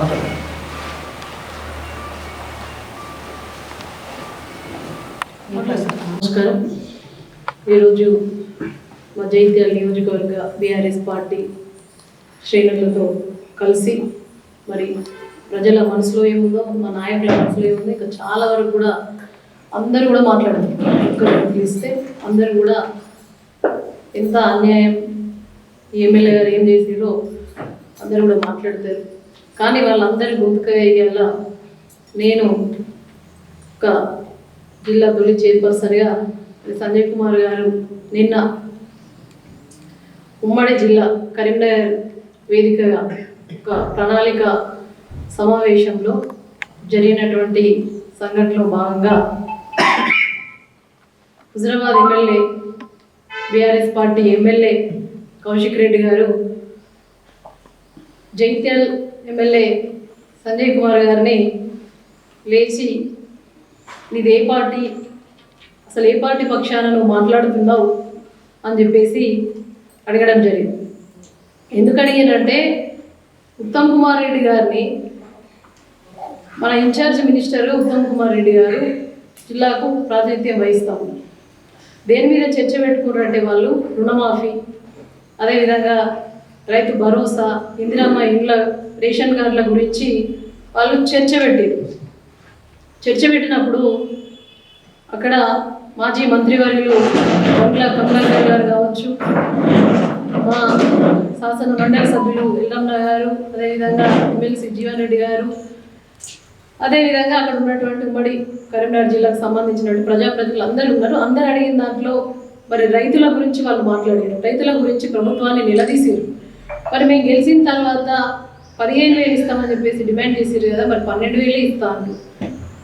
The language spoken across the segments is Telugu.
మాట్లాడండి నమస్కారం. ఈరోజు మా జైత్యాల నియోజకవర్గ బీఆర్ఎస్ పార్టీ శ్రేణులతో కలిసి మరి ప్రజల మనసులో ఏముందో మా నాయకుల మనసులో ఏముందో ఇంకా చాలా వరకు కూడా అందరూ కూడా మాట్లాడారు. ఒక్కరు పిలిస్తే అందరూ కూడా ఎంత అన్యాయం ఎమ్మెల్యే గారు ఏం చేసిరో అందరూ కూడా మాట్లాడతారు. కానీ వాళ్ళందరి గుంపుకు అయ్యేలా నేను ఒక జిల్లా తొలి చైర్పర్సన్గా సంజయ్ కుమార్ గారు నిన్న ఉమ్మడి జిల్లా కరీంనగర్ వేదికగా ఒక ప్రణాళిక సమావేశంలో జరిగినటువంటి సంఘటనలో భాగంగా Huzurabad MLA BRS party MLA Kaushik Reddy గారు జగిత్యాల ఎమ్మెల్యే సంజయ్ కుమార్ గారిని లేచి నీది ఏ పార్టీ? అసలు ఏ పార్టీ పక్షాన నువ్వు మాట్లాడుతున్నావు? అని చెప్పేసి అడగడం జరిగింది. ఎందుకు అడిగానంటే ఉత్తమ్ కుమార్ రెడ్డి గారిని మన ఇన్ఛార్జ్ మినిస్టర్ ఉత్తమ్ కుమార్ రెడ్డి గారు జిల్లాకు ప్రాతినిధ్యం వహిస్తాము. దేని మీద చర్చ పెట్టుకున్నారంటే వాళ్ళు రుణమాఫీ అదేవిధంగా రైతు భరోసా ఇందిరమ్మ ఇండ్ల రేషన్ కార్డుల గురించి వాళ్ళు చర్చ పెట్టారు. చర్చ పెట్టినప్పుడు అక్కడ మాజీ మంత్రివర్యులు బంగ్లా కమలాకర్ గారు కావచ్చు మా శాసన మండలి సభ్యులు ఎల్లమ్మ గారు అదేవిధంగా ఎమ్మెల్సీ జీవన్ రెడ్డి గారు అదేవిధంగా అక్కడ ఉన్నటువంటి ఉమ్మడి కరీంనగర్ జిల్లాకు సంబంధించినటువంటి ప్రజాప్రతినిధులు అందరూ ఉన్నారు. అందరు అడిగిన దాంట్లో మరి రైతుల గురించి వాళ్ళు మాట్లాడారు. రైతుల గురించి ప్రభుత్వాన్ని నిలదీశారు మరి మేము గెలిచిన తర్వాత పదిహేను వేలు ఇస్తామని చెప్పేసి డిమాండ్ చేసారు కదా మరి పన్నెండు వేలే ఇస్తా అంటారు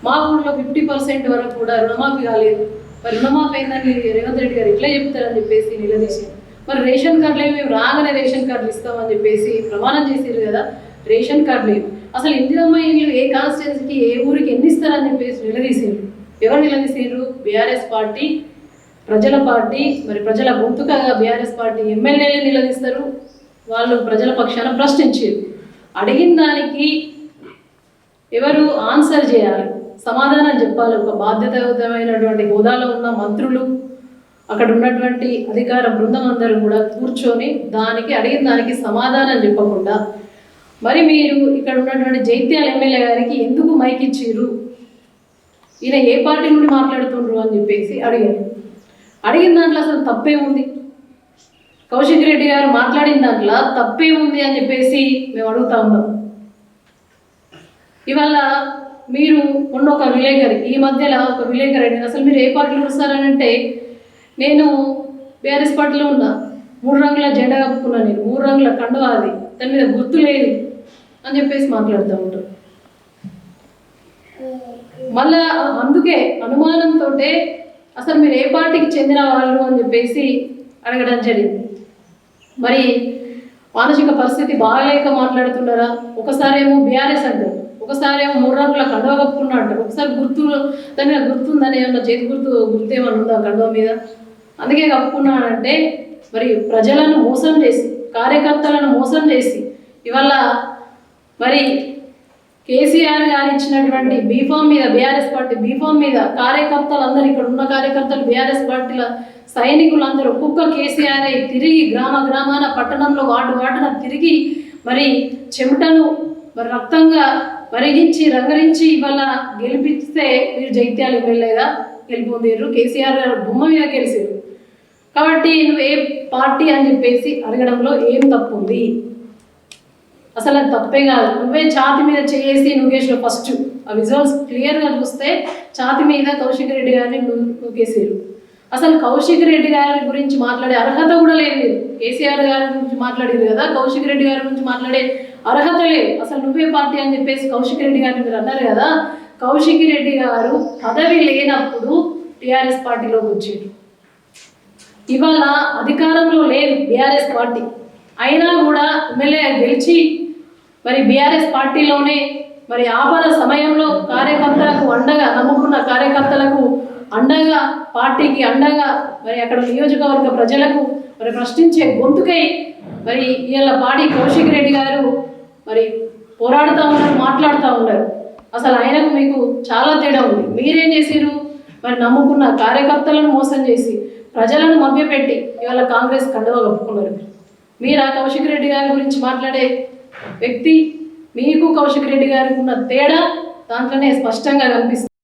మా ఊళ్ళో ఫిఫ్టీ పర్సెంట్ వరకు కూడా రుణమాఫీ కాలేదు. మరి రుణమాఫీ అయిందని రేవంత్ రెడ్డి గారు ఎట్లా చెప్తారని చెప్పేసి నిలదీశారు. మరి రేషన్ కార్డులు మేము రాగానే రేషన్ కార్డులు ఇస్తామని చెప్పేసి ప్రమాణం చేసారు కదా రేషన్ కార్డు లేదు అసలు ఇందిరమ్మ ఇల్లు ఏ కాన్స్టిట్యున్సీకి ఏ ఊరికి ఎన్ని ఇస్తారని చెప్పేసి నిలదీసారు ఎవరు నిలదీసారు బీఆర్ఎస్ పార్టీ ప్రజల పార్టీ మరి ప్రజల గొంతుకగా బీఆర్ఎస్ పార్టీ ఎమ్మెల్యేలు నిలదీస్తారు. వాళ్ళు ప్రజల పక్షాన ప్రశ్నించారు అడిగిన దానికి ఎవరు ఆన్సర్ చేయాలి? సమాధానం చెప్పాలి. ఒక బాధ్యతయుతమైనటువంటి హోదాలో ఉన్న మంత్రులు అక్కడ ఉన్నటువంటి అధికార బృందం అందరూ కూడా కూర్చొని దానికి అడిగిన దానికి సమాధానం చెప్పకుండా మరి మీరు ఇక్కడ ఉన్నటువంటి జైత్యాల ఎమ్మెల్యే గారికి ఎందుకు మైక్ ఇచ్చిర్రు? ఈయన ఏ పార్టీ నుండి మాట్లాడుతుండ్రు అని చెప్పేసి అడిగారు. అడిగిన దాంట్లో అసలు తప్పే ఉంది కౌశిక్ రెడ్డి గారు మాట్లాడిన దాంట్లో తప్పే ఉంది అని చెప్పేసి మేము అడుగుతా ఉన్నాం. ఇవాళ మీరు ఉన్న ఒక విలేకరి ఈ మధ్యలో ఒక విలేకరి అడిగింది అసలు మీరు ఏ పార్టీలో వస్తారని అంటే నేను బీఆర్ఎస్ పార్టీలో ఉన్నా మూడు రంగుల జెండా కప్పుకున్నా నేను మూడు రంగుల కండువా అది దాని మీద గుర్తు లేదు అని చెప్పేసి మాట్లాడుతూ ఉంటారు మళ్ళా అందుకే అనుమానంతో అసలు మీరు ఏ పార్టీకి చెందిన వాళ్ళు అని చెప్పేసి అడగడం జరిగింది. మరి మానసిక పరిస్థితి బాగాలేక మాట్లాడుతున్నారా? ఒకసారి ఏమో బీఆర్ఎస్ అంటారు. ఒకసారి ఏమో మూడు రంగుల కండవ కప్పుకున్నా అంటారు. ఒకసారి గుర్తు దాని మీద గుర్తుందని ఏమన్నా చేతి గుర్తు గుర్తు ఏమన్నా ఉందా కండవ మీద? అందుకే కప్పుకున్నానంటే మరి ప్రజలను మోసం చేసి కార్యకర్తలను మోసం చేసి ఇవాళ మరి కేసీఆర్ గారు ఇచ్చినటువంటి బీఫామ్ మీద బీఆర్ఎస్ పార్టీ బీఫామ్ మీద కార్యకర్తలు అందరు ఇక్కడ ఉన్న కార్యకర్తలు బీఆర్ఎస్ పార్టీల సైనికులందరూ ఒక్కొక్క కేసీఆర్ తిరిగి గ్రామ గ్రామాన పట్టణంలో వాటి వాటన తిరిగి మరి చెమటను మరి రక్తంగా మరిగించి రంగరించి ఇవాళ గెలిపిస్తే మీరు జైత్యాలు ఎమ్మెల్యేగా గెలిపొందిర్రు కేసీఆర్ గారు బొమ్మ మీద గెలిచారు కాబట్టి నువ్వు ఏ పార్టీ అని చెప్పేసి అడగడంలో ఏం తప్పు ఉంది అసలు అది తప్పే కాదు. నువ్వే ఛాతి మీద చేసి నువ్వేసిన ఫస్ట్. ఆ విజువల్స్ క్లియర్గా చూస్తే ఛాతి మీద కౌశిక్ రెడ్డి గారిని నువ్వు నూకేసారు అసలు కౌశిక్ రెడ్డి గారి గురించి మాట్లాడే అర్హత కూడా లేదు. కేసీఆర్ గారి గురించి మాట్లాడేది కదా కౌశిక్ రెడ్డి గారి గురించి మాట్లాడే అర్హత లేదు. అసలు నువ్వే పార్టీ అని చెప్పేసి కౌశిక్ రెడ్డి గారిని మీరు అన్నారు కదా కౌశిక్ రెడ్డి గారు పదవి లేనప్పుడు టీఆర్ఎస్ పార్టీలోకి వచ్చారు ఇవాళ అధికారంలో లేదు బీఆర్ఎస్ పార్టీ. అయినా కూడా ఎమ్మెల్యే గెలిచి మరి బీఆర్ఎస్ పార్టీలోనే మరి ఆపద సమయంలో కార్యకర్తలకు అండగా నమ్ముకున్న కార్యకర్త అండగా పార్టీకి అండగా మరి అక్కడ నియోజకవర్గ ప్రజలకు మరి ప్రశ్నించే గొంతుకై మరి ఇవాళ పాడి కౌశిక్ రెడ్డి గారు మరి పోరాడుతూ ఉన్నారు మాట్లాడుతూ ఉన్నారు. అసలు ఆయనకు మీకు చాలా తేడా ఉంది. మీరేం చేసిరు మరి నమ్ముకున్న కార్యకర్తలను మోసం చేసి ప్రజలను మభ్యపెట్టి ఇవాళ కాంగ్రెస్ కండువ కప్పుకున్నారు. మీరు ఆ కౌశిక్ రెడ్డి గారి గురించి మాట్లాడే వ్యక్తి? మీకు కౌశిక్ రెడ్డి గారికి ఉన్న తేడా దాంట్లోనే స్పష్టంగా కనిపిస్తుంది.